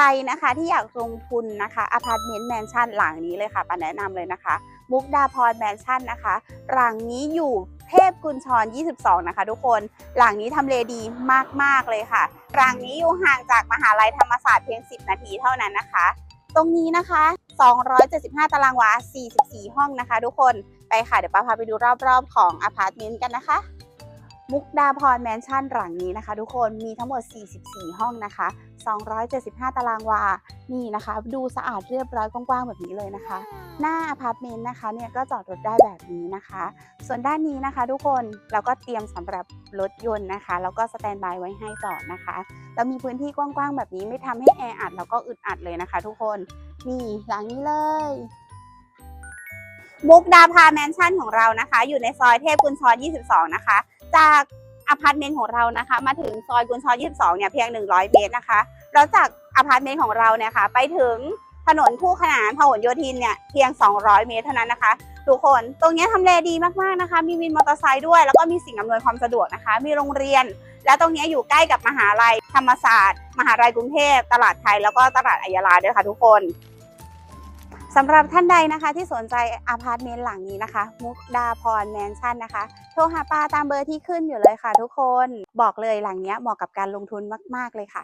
รนะคะที่อยากลงทุนนะคะอพาร์ตเมนต์แมนชั่นหลังนี้เลยค่ะปาแนะนำเลยนะคะ มุกดาพรแมนชั่นนะคะ หลังนี้อยู่เทพกุญชร 22 นะคะ ทุกคน หลังนี้ทำเลดีมาก ๆ เลยค่ะ หลังนี้อยู่ห่างจากมหาลัยธรรมศาสตร์เพียง 10 นาทีเท่านั้นนะคะ ตรงนี้นะคะ 275 ตารางวา 44 ห้องนะคะ ทุกคน ไปค่ะ เดี๋ยวป้าพาไปดูรอบ ๆ ของอพาร์ตเมนต์กันนะคะ มุกดาพรแมนชั่นหลังนี้นะคะ ทุกคนมีทั้งหมด 44 ห้องนะคะ 275 ตารางวา นี่นะคะ ดูสะอาดเรียบร้อยกว้างๆแบบนี้เลยนะคะ หน้าอพาร์ตเมนต์นะคะเนี่ยก็จอดรถได้แบบนี้นะคะ ส่วนด้านนี้นะคะ ทุกคนเราก็เตรียมสำหรับรถยนต์นะคะ แล้วก็สแตนบายไว้ให้จอดนะคะแล้วมีพื้นที่กว้างๆแบบนี้ไม่ทำให้แออัดแล้วก็อึดอัดเลยนะคะ ทุกคนนี่หลังนี้เลย มุกดาพาแมนชั่นของเรานะคะ อยู่ในซอยเทพกุญชร 22 นะคะ จากอพาร์ตเมนต์ของเรานะคะ มาถึงซอยกุญชร 22 เนี่ยเพียง 100 เมตรนะคะแล้วจากอพาร์ตเมนต์ของเราเนี่ยค่ะ ไปถึงถนนคู่ขนานพหลโยธินเนี่ยเพียง 200 เมตรเท่านั้นนะคะ ทุกคนตรงนี้ทำเลดีมากๆนะคะ มีวินมอเตอร์ไซค์ด้วย แล้วก็มีสิ่งอำนวยความสะดวกนะคะ มีโรงเรียน และตรงนี้อยู่ใกล้กับมหาลัยธรรมศาสตร์ มหาลัยกรุงเทพ ตลาดไทย แล้วก็ตลาดอัยยาลาด้วยค่ะทุกคน สำหรับท่านใดนะคะที่สนใจอพาร์ตเมนต์หลังนี้นะคะ มุกดาพรแมนชั่นนะคะ โทรหาป้าตามเบอร์ที่ขึ้นอยู่เลยค่ะทุกคน บอกเลยหลังนี้เหมาะกับการลงทุนมาก ๆ เลยค่ะ